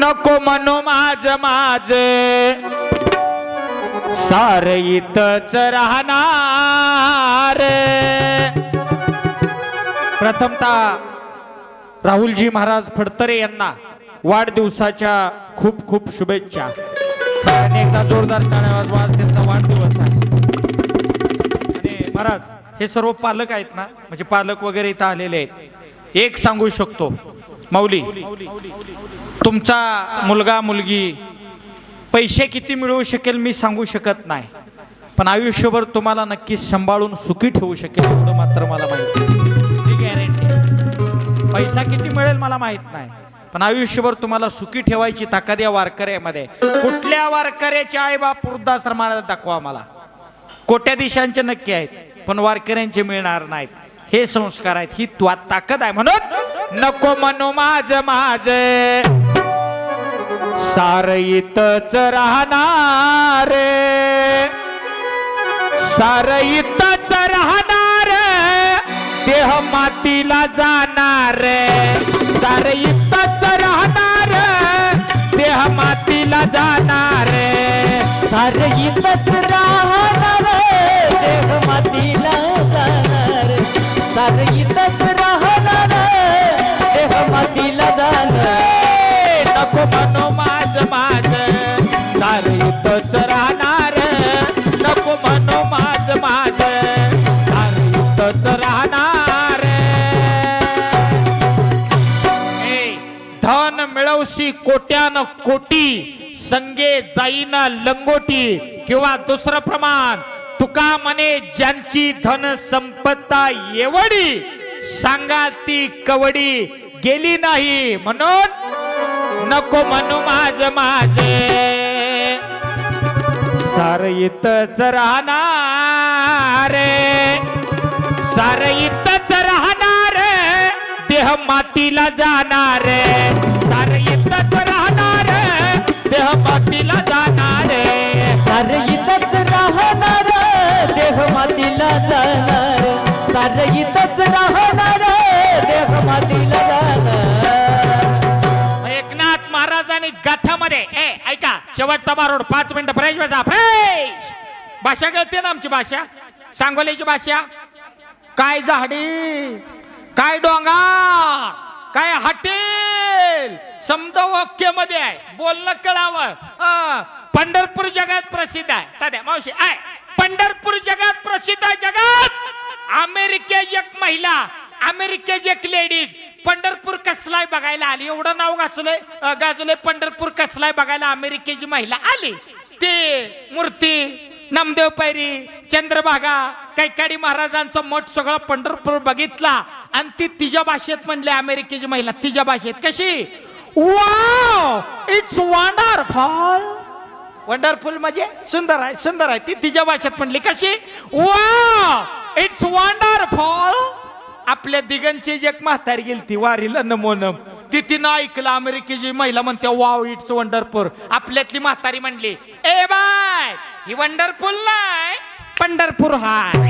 नको म्हणू माझ माझ. सार इथच राहणार. प्रथमतः राहुलजी महाराज फडतरे यांना वाढदिवसाच्या खूप खूप शुभेच्छा. एकदा जोरदार टाळ्या त्यांचा वाढदिवस आहे. आणि महाराज हे सर्व पालक आहेत ना म्हणजे पालक वगैरे इथं आलेले आहेत. एक सांगू शकतो माऊली तुमचा मुलगा मुलगी पैसे किती मिळवू शकेल मी सांगू शकत नाही. पण आयुष्यभर तुम्हाला नक्कीच सांभाळून सुखी ठेवू शकेल एवढं मात्र मला माहिती गॅरंटी पैसा किती मिळेल मला माहीत नाही. पण आयुष्यभर तुम्हाला सुखी ठेवायची ताकद या वारकऱ्यामध्ये. कुठल्या वारकऱ्याचे आई बाप वृद्धाश्रमाला दाखवा मला. कोट्याधीशांचे नक्की आहेत पण वारकऱ्यांचे मिळणार नाहीत. हे संस्कार आहेत ही त्वा ताकद आहे म्हणून नको म्हणू माझ माझ. सार इथच राहणार. सार इथच राहणार. देह मातीला जाणार. सार इथच राहणार. देह मातीला जाणार. सार इथंच राहणार. देह मातीला जाणार. सार इथंच मातीला जाणार नको म्हणू माझ माझ. सार इथच राहणार. नको म्हणू माझ माझ. सार इथच राहणार. धन मिळवशी कोट्यान कोटी संगे जाईना लंगोटी किंवा दुसरं प्रमाण. तुका म्हणे ज्यांची धन संपत्ता एवढी सांगा ती कवडी. गेली नाही म्हणून नको म्हणू माझ माझे. सार इथंच राहणार सार इथंच राहणार देह मातीला जाणार सार इथंच राहणार देह मातीला जाणार सार इथंच राहणार देह मातीला जाणार सार इथंच राहणार देह मातीला ए ऐका शेवटचा बारोड पाच मिनिटं फ्रेश बसा फ्रेश भाषा कळते ना आमची भाषा? सांगोलीची भाषा? काय झाडी? काय डोंगा? काय हॉटेल? समद ओके मध्ये आहे. बोलणं कळावं. पंढरपूर जगात प्रसिद्ध आहे. तात्या मावशी आहे पंढरपूर जगात प्रसिद्ध आहे जगात! अमेरिकेची एक महिला अमेरिकेची एक लेडीज पंढरपूर कसलाय बघायला आली? एवढं नाव गाजलंय गाजलंय पंढरपूर कसलाय बघायला अमेरिकेची महिला आली. ते मूर्ती नामदेव पैरी चंद्रभागा कैकाडी महाराजांचं मठ सगळं पंढरपूर बघितला. आणि ती तिच्या भाषेत म्हणली अमेरिकेची महिला तिच्या भाषेत. कशी? वाव इट्स वंडरफुल वंडरफुल म्हणजे सुंदर आहे सुंदर आहे. ती तिच्या भाषेत म्हणली कशी? वाव इट्स वंडरफुल आपल्या दिगंची जी एक म्हातारी गेली ती वारीला नमोनम. ती तिनं ऐकलं अमेरिकेची महिला म्हणते वाव इट्स वंडरफुल आपल्यातली म्हातारी म्हणली ए बाय ही वंडरफुल नाही पंढरपूर हाय.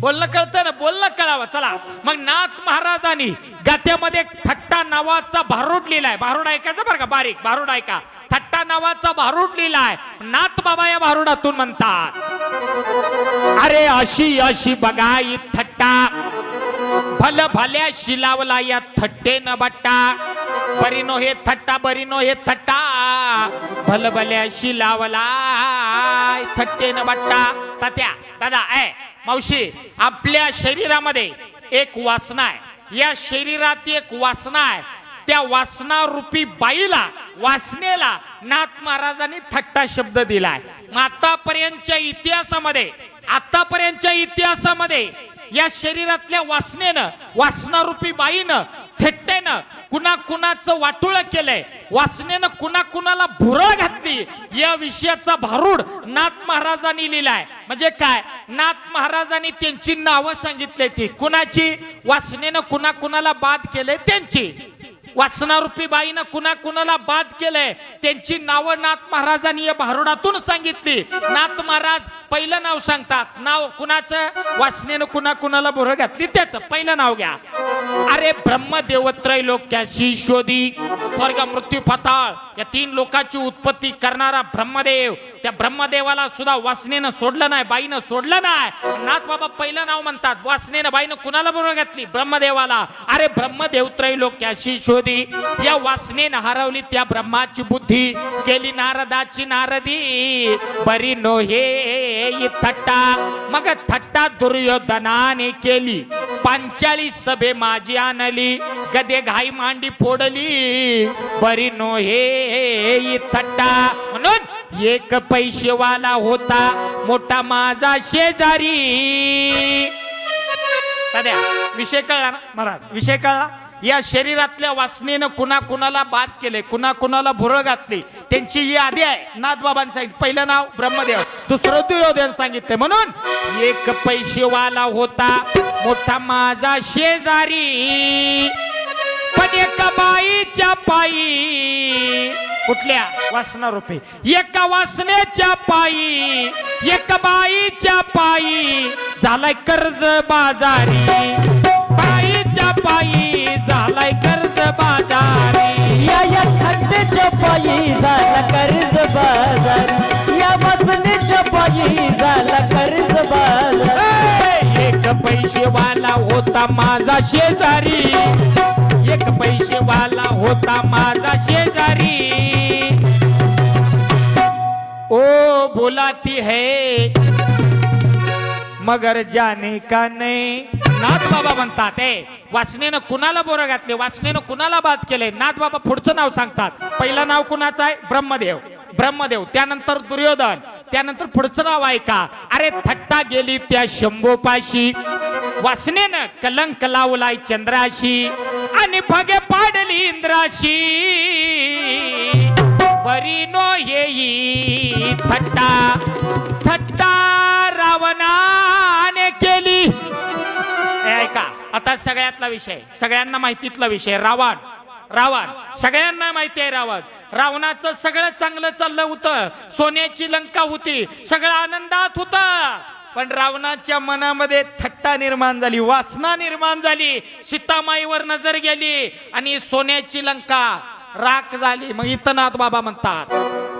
बोलणं कळतं ना बोलणं कळावं चला. मग नाथ महाराजांनी गात्यामध्ये थट्टा नावाचा भारूड लिहिलाय. भारूड ऐकायचं बरं का? बारीक भारूड ऐका. थट्टा नावाचा भारूड लिहिलाय. नाथ बाबा या भारुडातून म्हणतात अरे अशी अशी बघा ही थट्टा. भल भल्या शिलावला या थट्टे न बट्टा बरीनो हे थट्टा बरीनो हे थट्टा. भल भल्या शिलावला थट्टे न बट्टा. तात्या दादा ऐ मावशी आपल्या शरीरामध्ये एक वासना आहे. या शरीरात एक वासना आहे. त्या वासना रूपी बाईला वासनेला नाथ महाराजांनी थट्टा शब्द दिलाय आतापर्यंतच्या इतिहासामध्ये आतापर्यंतच्या इतिहासामध्ये या शरीरातल्या वासनेनं वासनारूपी बाईनं थेट्टेनं कुणा कुणाचं वाटुळ केलंय. वासनेनं कुणा कुणाला भुरळ घातली. या विषयाचा भारूड नाथ महाराजांनी लिहिलाय. म्हणजे काय? नाथ महाराजांनी त्यांची नावं सांगितली ती. कुणाची? वासनेनं कुणा कुणाला बाद केलंय त्यांची. वासनारूपी बाईनं कुणा कुणाला बाद केलंय. त्यांची नावं नाथ महाराजांनी या भारुडातून सांगितली. नाथ महाराज पहिलं नाव सांगतात. नाव कुणाचं? वासनेनं कुणा कुणाला भोर घातली? त्याचं. पहिलं नाव घ्या. अरे ब्रह्मदेव त्रैलोक्याशी शोधी. स्वर्ग मृत्यू पाताळ. या तीन लोकांची उत्पत्ती करणारा ब्रह्मदेव. त्या ब्रह्मदेवाला सुद्धा वासनेनं सोडलं नाही बाईनं सोडलं नाही. नाथ बाबा पहिलं नाव म्हणतात. वासनेनं बाईनं कुणाला बरोबर घातली? ब्रह्मदेवाला. अरे ब्रह्मदेव त्रैलोक्याशी शोधी. या वासनेनं हरवली त्या ब्रह्माची बुद्धी. केली नारदाची नारदी. बरी नो हे थट्टा. मग थट्टा दुर्योधनाने केली. पंचाळीस सभे माझी आणली. गदे घाई मांडी फोडली. बरी नो हे थट्टा. म्हणून एक पैसेवाला होता. मोठा माझा शेजारी. विषय कळला ना? महाराज विषय कळला? या शरीरातल्या वासनेनं कुणा कुणाला बाद केले कुणा कुणाला भुरळ घातली त्यांची ही यादी आहे. नाथबाबांनी सांगितलं पहिलं नाव ब्रह्मदेव दुसरं दुर्योधन सांगितले म्हणून. एक पैशेवाला होता मोठा माझा शेजारी पण एका बाईच्या पायी कुठल्या? वासना रुपये एका वासनेच्या पायी एका बाईच्या पायी झालाय कर्ज बाजारी. बाईच्या पायी मजनीच्या पायी झाला कर्ज बाजार. या मजनीच्या पायी झाला कर्ज बाजार. एक पैसेवाला होता माझा शेजारी. एक पैसेवाला होता माझा शेजारी. ओ बुलाती है. मगर जाने का नाही। नाथ बाबा म्हणतात ए वासनेनं कुणाला बोरं घातले? वासनेनं कुणाला बाद केले? नाथ बाबा पुढचं नाव सांगतात. पहिलं नाव कुणाचं आहे? ब्रह्मदेव. ब्रह्मदेव. त्यानंतर दुर्योधन. त्यानंतर पुढचं नाव आहे का? अरे थट्टा गेली त्या शंभोपाशी. वासनेनं कलंक लावलाय चंद्राशी. आणि भगे पाडली इंद्राशी. बरी नो येई थट्टा थट्टा. आता सगळ्यातला विषय सगळ्यांना माहितीतला विषय रावण रावण सगळ्यांना माहिती आहे रावण. रावणाचं सगळं चांगलं चाललं होतं सोन्याची लंका होती सगळं आनंदात होत. पण रावणाच्या मनामध्ये थट्टा निर्माण झाली वासना निर्माण झाली सीतामाईवर नजर गेली आणि सोन्याची लंका राख झाली. मग इथं नाथ बाबा म्हणतात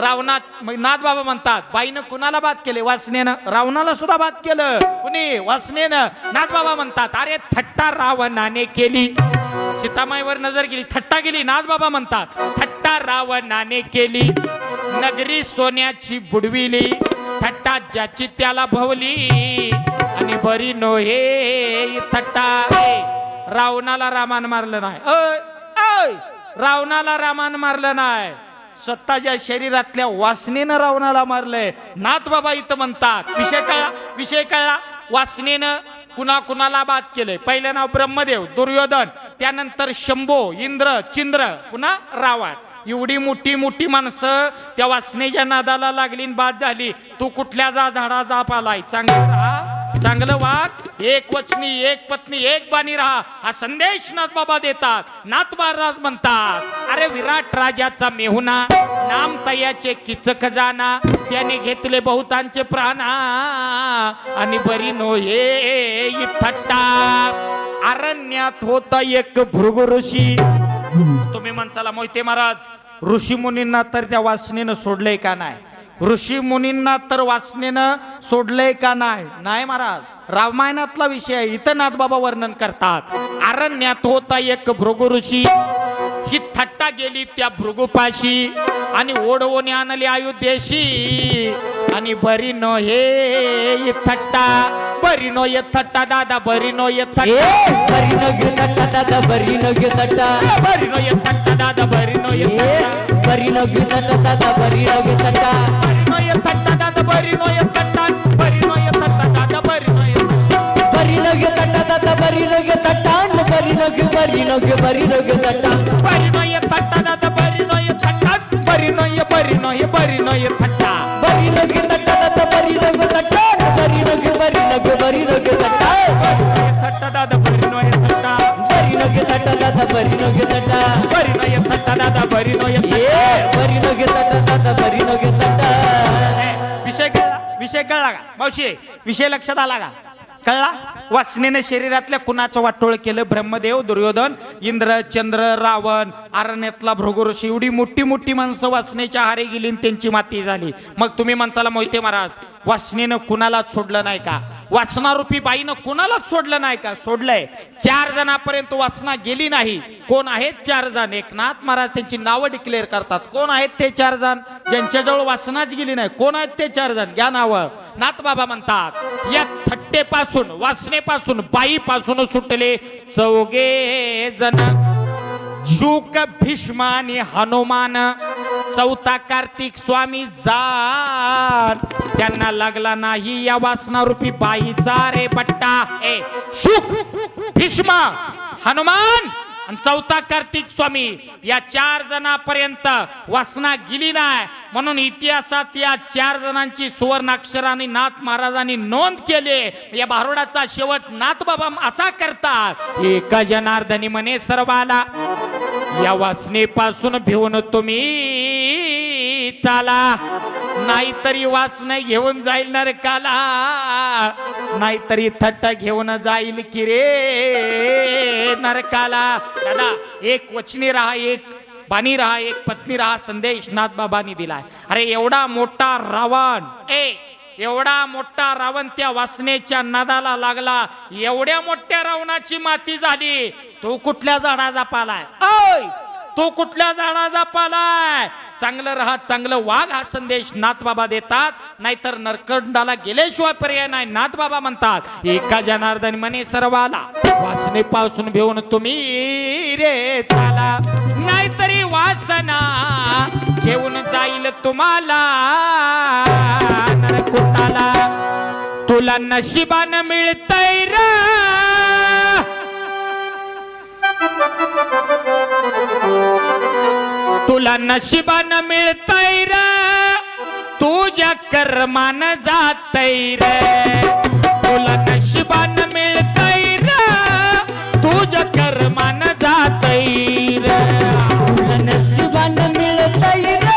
रावणात मग नाथ बाबा म्हणतात बाईनं कुणाला बात केले? वासनेनं. रावणाला सुद्धा बात केलं. कुणी? वासनेनं. नाथ बाबा म्हणतात अरे थट्टा थट्टा रावणाने केली. सीतामाईवर नजर गेली थट्टा गेली. नाथ बाबा म्हणतात थट्टा रावणाने केली. नगरी सोन्याची बुडविली थट्टा ज्याची त्याला भवली. आणि बरी नो हे थट्टा रावणाला रामान मारलं नाही. अय रावणाला रामान मारलं नाही. स्वतःच्या शरीरातल्या वासनेनं रावणाला मारलंय. नाथ बाबा इथं म्हणतात विषय कळला विषय कळला वासनेनं कुणा कुणाला बाद केलंय? पहिलं नाव ब्रह्मदेव दुर्योधन त्यानंतर शंभो इंद्र चिंद्र पुन्हा रावण. एवढी मोठी मोठी माणसं त्या वासनेच्या नादाला लागली बाद झाली. तू कुठल्या जा झाडा जा पालाय चांगलं राहा. चांगलं वाघ एक वचनी एक पत्नी एक बाणी राहा. हा संदेश नाथ बाबा देतात. नाथ महाराज म्हणतात अरे विराट राजाचा मेहुना नाम तयाचे किचक जाना त्याने घेतले बहुतांचे प्राणा. आणि बरी नोये थट्टा. अरण्यात होता एक भृगु ऋषी. तुम्ही म्हणसाला मोहिते महाराज ऋषी मुनींना तर त्या वासनेनं सोडलंय का नाही? ऋषी मुनींना तर वासनेनं सोडलंय का नाही? नाही महाराज रामायणातला विषय आहे. इथं नाथबाबा वर्णन करतात. अरण्यात होता एक भृगु ऋषी. ही थट्टा गेली त्या भृगुपाशी. आणि ओढवून आणली अयोध्येशी आणि बरी नो हे थट्टा बरी नो ये थट्टा दादा बरी नो ये ए थट्टा बरी न घेऊ तट्टा दादा बरी न घेऊ तट्टा बरी नो ये थट्टा दादा बरी नो ये ए थट्टा बरी न घेऊ तट्टा दादा बरी न घेऊ तट्टा बरी नो ये थट्टा दादा बरी नो ये थट्टा बरी नो ये थट्टा दादा बरी नो ये थट्टा. बरी न घेऊ तट्टा दादा बरी न घेऊ तट्टा न बरी न घेऊ बरी न घेऊ बरी न घेऊ तट्टा बरी नो ये थट्टा नो ये बरी नो ये बरी नो ये थट्टा बरी न घेऊ तट्टा दादा बरी न घेऊ तट्टा न बरी न घेऊ बरी न घेऊ बरी न घेऊ तट्टा ये थट्टा दादा बरी नो ये थट्टा बरी न घेऊ तट्टा दादा बरी न घेऊ तट्टा बरी कळला? वासनेने वासनेनं शरीरातल्या कुणाचं वाटोळ केलं? ब्रह्मदेव दुर्योधन इंद्र चंद्र रावण अरण्यातला भृगुऋषी एवढी मोठी मोठी माणसं वासनेच्या हारे गेली त्यांची माती झाली. मग तुम्ही माणसाला मोहिते महाराज वासनेनं कुणालाच सोडलं नाही का? वासनारूपी बाईनं कुणालाच सोडलं नाही का? सोडलंय. चार जणांपर्यंत वासना गेली नाही. कोण आहेत चार जण? एकनाथ महाराज त्यांची नावं डिक्लेअर करतात. कोण आहेत ते चार जण? ज्यांच्याजवळ वासनाच गेली नाही. कोण आहेत ते चार जण? घ्या नावं. नाथ बाबा म्हणतात या थट्टेपासून वासनेपासून बाईपासून सुटले चौगे जण. शुक भीष्म हनुमान चौथा कार्तिक स्वामी जान त्यांना लागला नाही या वासनारूपी बाईचा रे पट्टा. ए शुक भीष्मा हनुमान! आणि चौथा कार्तिक स्वामी या चार जणांपर्यंत वासना गेली नाही. म्हणून इतिहासात या चार जणांची सुवर्णाक्षराने नाथ महाराजांनी नोंद केली. या भारुडाचा शेवट नाथ बाबा असा करतात एका जनार्दनी म्हणे सर्वाला या वासनेपासून भिवून तुम्ही चाला. नाहीतरी वासने घेऊन जाईल नरकाला. नाहीतरी थट्ट घेऊन जाईल की रे? नरकाला. दादा एक वचनी राहा एक बानी राहा एक पत्नी राहा संदेश नाथ बाबांनी दिलाय. अरे एवढा मोठा रावण ए एवढा मोठा रावण त्या वासनेच्या नादाला लागला. एवढ्या मोठ्या रावणाची माती झाली. तो कुठल्या झाडाचा पालाय तू कुठल्या झाडाचा पालाय चांगलं राहा चांगलं वाघ हा संदेश नाथ बाबा देतात. नाहीतर नरकंडाला गेल्याशिवाय पर्याय नाही नाथ बाबा म्हणतात. एका जनार्दन म्हणे सर्वाला वासने पासून भिवून तुम्ही रे ताला नाहीतरी वासना घेऊन जाईल तुम्हाला. नरकुटाला तुला नशिबान मिळत तुला नशिबान मिळतय र. तुझ्या कर्मान जातय र. तुला नशिबान मिळतय र. तुझ्या कर्मान जातय र. तुला नशिबान मिळतय र.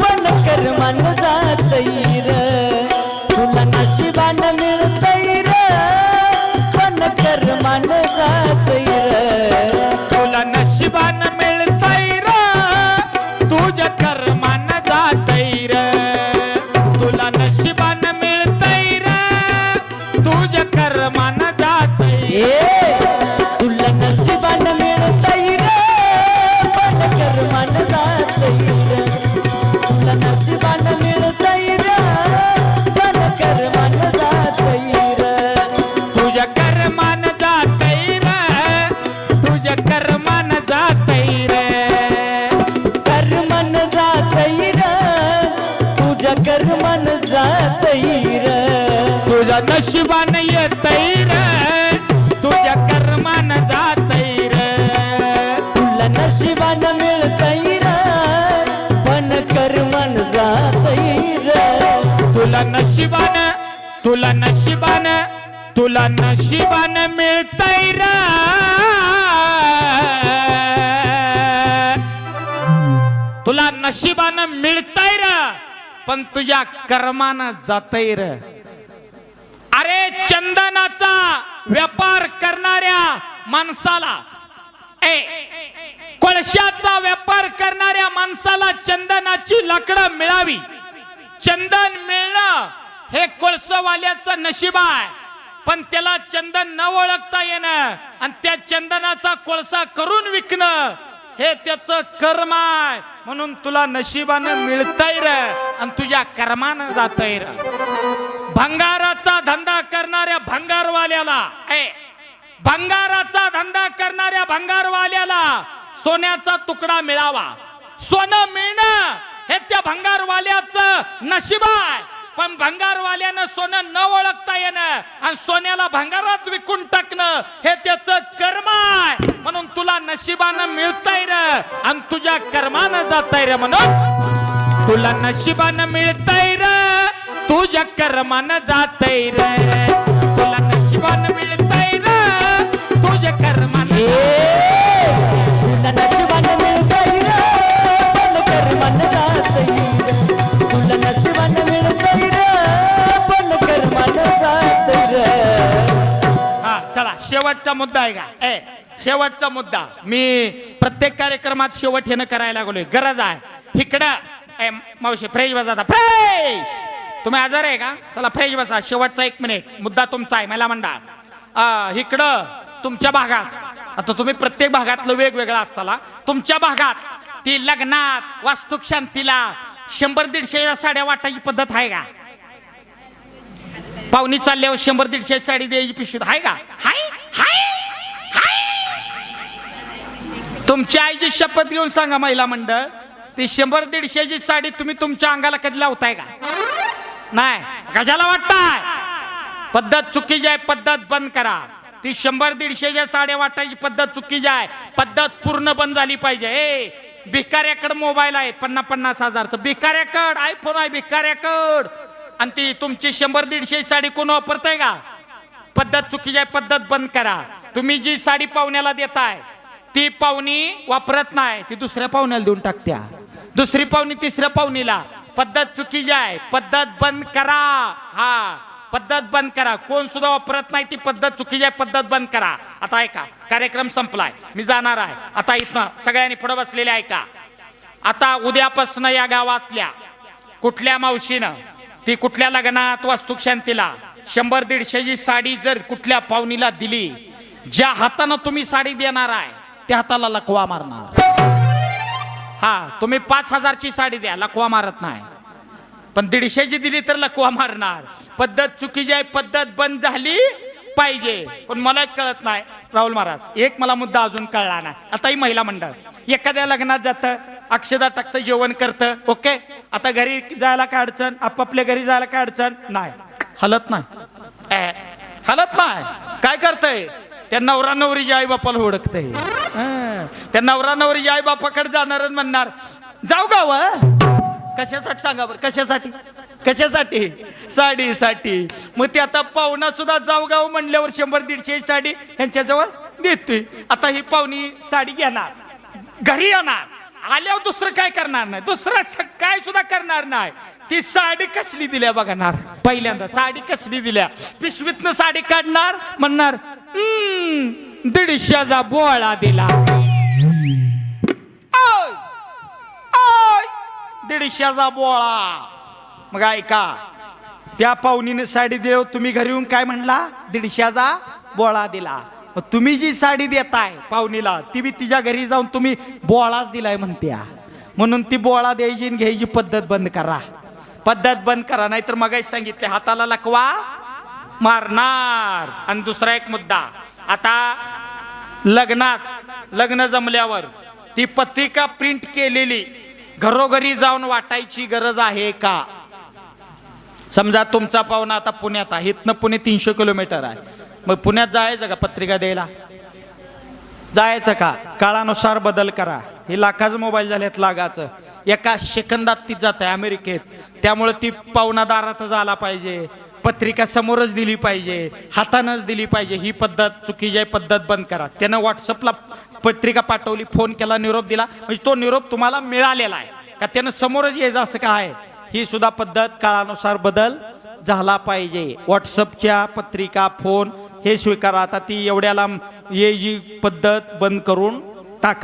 पण कर्मान जातय र. तुला नशिबान मिळतय र. पण कर्मान जातय तुझ्या नशिबान येतय र. तुझ्या कर्मान जातय र. तुला नशिबान मिळतई र पण कर्मन जातई र. तुला नशिबान तुला नशिबान तुला नशिबान मिळतय र. तुला नशिबानं मिळतय र पण तुझ्या कर्मानं जातय र. अरे चंदनाचा व्यापार करणाऱ्या माणसाला ए कोळशाचा व्यापार करणाऱ्या माणसाला चंदनाची लाकडं मिळावी. चंदन मिळणं हे कोळसवाल्याचं नशीब आहे. पण त्याला चंदन न ओळखता येणं आणि त्या चंदनाचा कोळसा करून विकणं हे त्याचं कर्म आहे. म्हणून तुला नशिबानं मिळतंय र आणि तुझ्या कर्मानं जातय र. भंगाराचा धंदा करणाऱ्या भंगारवाल्याला भंगाराचा धंदा करणाऱ्या भंगारवाल्याला सोन्याचा तुकडा मिळावा. सोनं मिळणं हे त्या भंगारवाल्याचं नशीब आहे. पण भंगारवाल्यानं सोनं न ओळखता येणं आणि सोन्याला भंगारात विकून टाकणं हे त्याचं कर्म आहे. म्हणून तुला नशिबानं मिळताय र आणि तुझ्या कर्मानं जाताय र म्हणून. तुला नशिबानं मिळताय र. तुझ्या कर्मान जातय र. तुला नशिबान मिळतय र. तुझ्या कर्मान. तुला नशिबान मिळतय र. पण कर्मान जातय. तुला नशिबान मिळतय र. पण कर्मान जातय र. हा चला शेवटचा मुद्दा आहे का? ए शेवटचा मुद्दा. मी प्रत्येक कार्यक्रमात शेवट हे करायला लागलोय. गरज आहे. इकडं. मावशी फ्रेश बजा फ्रेश! तुम्ही आजार आहे का? चला फ्रेश बसा. शेवटचा एक मिनिट. मुद्दा तुमचा आहे. मला म्हणा इकडं तुमच्या भागात आता तुम्ही प्रत्येक भागातलं वेगवेगळं असताला तुमच्या भागात ती लग्नात वास्तुक शांतीला शंभर दीडशे साड्या वाटायची पद्धत आहे का? पाहुणी चालल्यावर शंभर दीडशे साडी द्यायची पिशवी आहे का? हाय हाय तुमच्या आईची शपथ घेऊन सांगा महिला मंडळ. ती शंभर दीडशेची साडी तुम्ही तुमच्या अंगाला कधी लावताय का? नाही. कशाला वाटताय? पद्धत चुकीची आहे पद्धत बंद करा. ती शंभर दीडशेच्या साड्या वाटायची पद्धत चुकीची आहे पद्धत पूर्ण बंद झाली पाहिजे. ए भिकाऱ्याकडे मोबाईल आहे पन्नास पन्नास हजारचं. भिकाऱ्याकड आयफोन आहे भिकाऱ्याकड. आणि ती तुमची शंभर दीडशे साडी कोण वापरताय का? पद्धत चुकीची आहे पद्धत बंद करा. तुम्ही जी साडी पाहुण्याला देताय ती पाहुणी वापरत नाही ती दुसऱ्या पाहुण्याला देऊन टाकत्या. दुसरी पाहुणी तिसऱ्या पाहुणीला पद्धत चुकीची आहे. पद्धत बंद करा. हा पद्धत बंद करा. कोण सुद्धा वापरत नाही ती पद्धत चुकीची आहे. पद्धत बंद करा. आता ऐका कार्यक्रम संपलाय. मी जाणार आहे. आता इथनं सगळ्यांनी पुढे बसलेले ऐका. आता उद्यापासून या गावातल्या कुठल्या मावशीनं ती कुठल्या लग्नात वास्तुक शांतीला शंभर दीडशेची साडी जर कुठल्या पाहुणीला दिली ज्या हातानं तुम्ही साडी देणार आहे त्या हाताला लकवा मारणार. हा तुम्ही पाच हजारची साडी द्या लकवा मारत नाही. पण दीडशेची दिली तर लकवा मारणार. पद्धत चुकीची आहे पद्धत बंद झाली पाहिजे. पण मला एक कळत नाही राहुल महाराज एक मला मुद्दा अजून कळला नाही. आताही महिला मंडळ एखाद्या लग्नात जातं अक्षदा टाकतं जेवण करतं ओके? आता घरी जायला काय अडचण? आपापल्या घरी जायला काय अडचण? नाही. हलत नाही. हलत नाही. काय करतय? त्या नवरा नवरीच्या आई बापाला ओळखतय त्या नवरा नवरी आई बापाकडे जाणार आणि म्हणणार जाऊ गाव कशासाठी सांगा बरं? कशासाठी? कशासाठी? साडीसाठी. मग ते आता पाहुणा सुद्धा जाऊ गाव म्हणल्यावर शंभर दीडशे साडी यांच्याजवळ देतोय. आता ही पाहुणी साडी घेणार. घरी येणार. आल्यावर दुसरं काय करणार नाही? दुसरं काय सुद्धा करणार नाही. ती साडी कसली दिल्या बघणार? पहिल्यांदा साडी कसली दिल्या? पिशवीतनं साडी काढणार म्हणणार दीडशेचा बोळा दिला. दीडशेचा बोळा. मग ऐका त्या पाहुणीने साडी दिल्यावर तुम्ही घरी येऊन काय म्हणला? दीडशेचा बोळा दिला. मग तुम्ही जी साडी देताय पाहुणीला ती बी तिच्या घरी जाऊन तुम्ही बोळाच दिलाय म्हणत्या. म्हणून ती बोळा द्यायची आणि घ्यायची पद्धत बंद करा. पद्धत बंद करा नाहीतर मग सांगितले हाताला लकवा मारणार. आणि दुसरा एक मुद्दा. आता लग्नात लग्न जमल्यावर ती पत्रिका प्रिंट केलेली. घरोघरी जाऊन वाटायची गरज आहे का? समजा तुमचा पाहुणा आता पुण्यात आहे. इथनं पुणे तीनशे किलोमीटर आहे. मग पुण्यात जायचं का पत्रिका द्यायला? जायचं का? काळानुसार बदल करा. हे लाखाचं मोबाईल झालेत लागाचं. एका सेकंदात ती जात आहे अमेरिकेत. त्यामुळे ती पाहुणा दारातच आला पाहिजे. पत्रिका समोरच दिली पाहिजे हातानंच दिली पाहिजे. ही पद्धत चुकीची आहे पद्धत बंद करा. त्यानं व्हॉट्सअपला पत्रिका पाठवली फोन केला निरोप दिला. म्हणजे तो निरोप तुम्हाला मिळालेला आहे. का त्यानं समोरच यायचं असं काय आहे? ही सुद्धा पद्धत काळानुसार बदल झाला पाहिजे. व्हॉट्सअपच्या पत्रिका फोन हे स्वीकारा. आता ती एवढ्याला ये जी पद्धत बंद करून